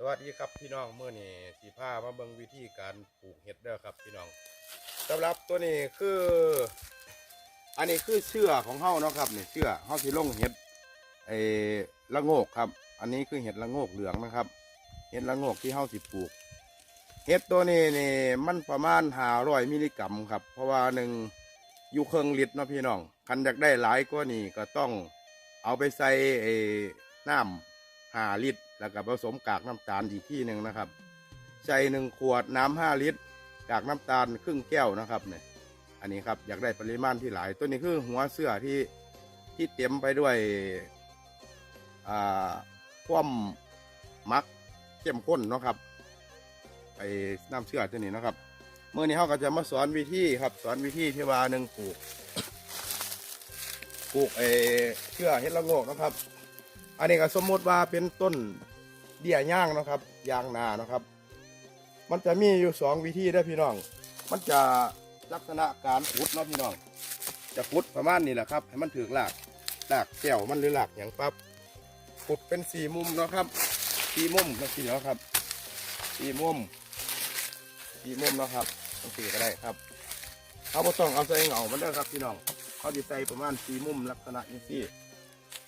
สวัสดีครับพี่น้องเมื่อนี้สีผ้ามาเบิ่งวิธีการปลูกเห็ดเด้อครับพี่น้องสำหรับตัวนี้คือ อันนี้คือเชื่อของเฮาเนาะครับนี่เชื่อเฮาสิลงเห็ดไอ้ละโงกครับ อันนี้คือเห็ดละโงกเหลืองนะครับ เห็ดละโงกที่เฮาสิปลูก เห็ดตัวนี้นี่มันประมาณ500มิลลิกรัมครับ เพราะว่าหนึ่งอยู่เครื่องลิตรเนาะพี่น้องคันอยากได้หลายกว่านี้ก็ต้องเอาไปใส่ไอ้น้ำหาลิตร แล้วก็ผสมกากน้ำตาลอีกที่หนึ่งนะครับ ใส่หนึ่งขวดน้ำห้าลิตร กากน้ำตาลครึ่งแก้วนะครับเนี่ยอันนี้ครับอยากได้ปริมาณที่หลาย ตัวนี้คือหัวเสื้อที่ที่เต็มไปด้วยอ่าความมักเข้มข้นเนาะครับไอ้น้ำเชื่อตัวนี้นะครับเมื่อนี้เขาก็จะมาสอนวิธีครับ สอนวิธีที่ว่าหนึ่งปลูกปลูกไอ้เชื่อเฮ็ดละโงกนะครับ อันนี้ก็สมมติว่าเป็นต้น เดี่ยย่างนะครับยางนานะครับ มันจะมีอยู่สองวิธีได้พี่น้อง มันจะลักษณะการขุดเนาะพี่น้อง จะขุดประมาณนี้แหละครับ ให้มันถือหลากหลากแก้วมันหรือหลากอย่างปั๊บขุดเป็นสี่มุมเนาะครับสี่มุมนั่นะครับสี่มุมสี่มุมเนาะครับต้องสี่ก็ได้ครับเขาบ่ต้องเอาใส่เหงามันเด้ครับพี่น้อง เขาจะใส่ประมาณสี่มุมลักษณะนี้สิ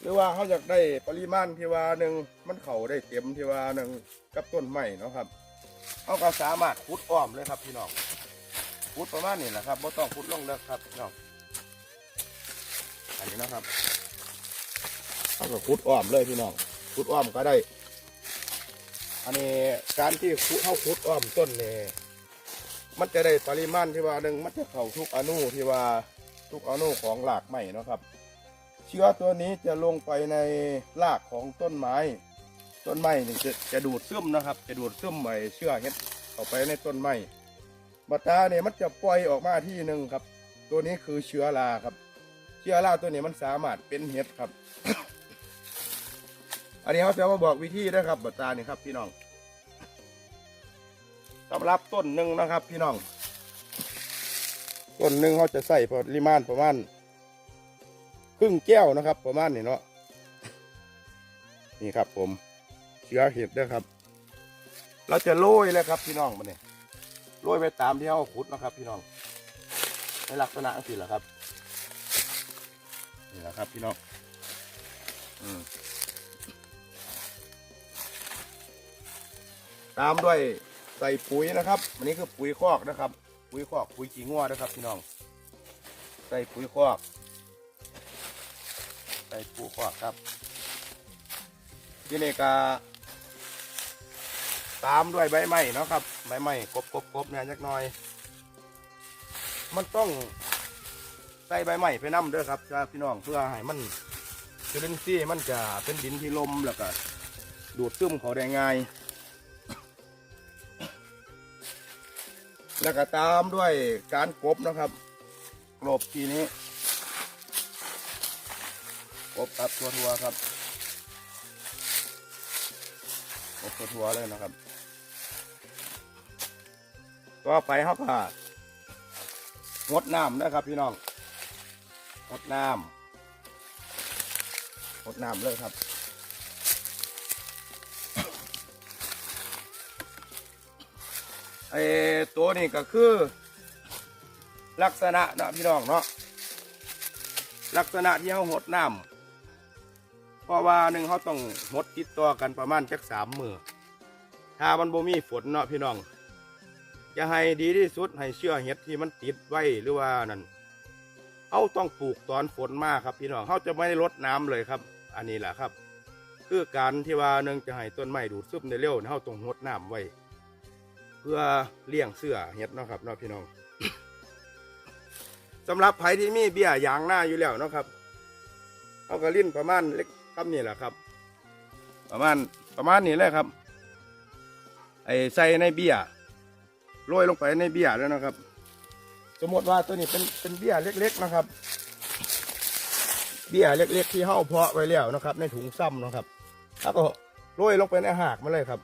หรือว่าเขาอยากได้ปริมาณที่ว่าหนึ่งมันเข่าได้เต็มที่ว่าหนึ่งกับต้นไม้เนาะครับเขาก็สามารถขุดอ้อมเลยครับพี่น้องพุดประมาณนี้แหละครับไม่ต้องพุดลงเลิกครับพี่น้องอันนี้นะครับเขาก็พุดอ้อมเลยพี่น้องพุดอ้อมก็ได้ อันนี้การที่พุเข้าพุดอ้อมต้นเนี่ยมันจะได้ปริมาณที่ว่าหนึ่งมันจะเข้าทุกอนุที่ว่าทุกอนุของหลากไม้เนาะครับ เชื้อตัวนี้จะลงไปในรากของต้นไม้ ต้นไม้นี่จะจะดูดซึมนะครับ จะดูดซึมไอ้เชื้อเห็ดเข้าไปในต้นไม้บัตาเนี่ยมันจะปล่อยออกมาที่หนึ่งครับ ตัวนี้คือเชื้อราครับ เชื้อราตัวนี้มันสามารถเป็นเห็ดครับ อันนี้เขาจะมาบอกวิธีนะครับบัตรานี่ครับพี่น้องสำหรับต้นหนึ่งนะครับ พี่น้อง ต้นหนึ่งเขาจะใส่ปริมาณประมาณ ครึ่งแก้วนะครับ ประมาณนี้เนาะนี่ครับ ผมเชื้อเห็ดนะครับ เราจะโรยเลยครับพี่น้องมาเนี่ยโรยไปตามที่เขาขุดนะครับ พี่น้อง ในลักษณะสิแหละครับนี่แหละครับ พี่น้องอืตามด้วยใส่ปุ๋ยนะครับอันนี้คือปุ๋ยคอกนะครับ ปุ๋ยคอกปุ๋ยขี้งัวนะครับ พี่น้อง ใส่ปุ๋ยคอก ใส่ปุ๋ยคอกครับ ที่นี่ก็ตามด้วยใบไม้เนาะครับ ใบไม้กบกบกบเนี่ยจักหน่อย มันต้องใส่ใบไม้ไปน้ำเด้วยครับครับพี่น้องเพื่อให้มันจุลินทรีย์มันจะเป็นดินที่ลมแล้วก็ดูดซึมเขาได้ง่าย แล้วก็ตามด้วยการกบนะครับกลบทีนี้ กบตัดทั่วครับกบทั่วเลยนะครับก็ไปเขาก็งดน้ำนะครับพี่น้องงดน้ำงดน้ำเลยครับไอ้ตัวนี้ก็คือลักษณะนะพี่น้องเนาะลักษณะที่เขาหดน้ำ ราะว่าหนึ่งเขาต้องหดติดต่อกันประมาณจักสามมือถ้ามันบ่มีฝนเนาะพี่น้อง จะให้ดีที่สุดให้เชื่อเห็ดที่มันติดไว้หรือว่านั่นเอาต้องปลูกตอนฝนมากครับพี่น้องเขาจะไม่ได้ลดน้ำเลยครับ อันนี้แหละครับ คือการที่ว่าหนึ่งจะให้ต้นไม้ดูดซึมในเร็วเขาต้องลดน้ำไว้ เพื่อเลี้ยงเสื้อเห็ดเนาะครับเนาะพี่น้องสำหรับไผที่มีเบี้ยยางหน้าอยู่แล้วเนาะครับเขาก็ลิ้นประมาณเล็ก คำนี่แหละครับ ประมาณประมาณนี้แหละครับ ไอ้ใส่ในเบี้ยโรยลงไปในเบี้ยแล้วนะครับ สมมติว่าตัวนี้เป็นเป็นเบี้ยเล็ก ๆนะครับ เบี้ยเล็ก ๆ ที่เห่าเพาะไว้แล้วนะครับ ในถุงซ้ำนะครับแล้วก็โรยลงไปในหากมาเลยครับ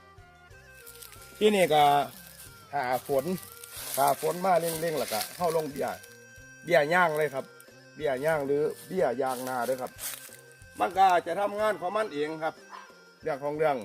ที่นี่ก็หาฝนหาฝนมาเร่งๆแล้วก็เข้าลงเบี้ยเบี้ยย่างเลยครับ เบี้ยย่างหรือเบี้ยยางนาด้วยครับ มันก็จะทำงานของมันเองครับ เรื่องของเรื่อง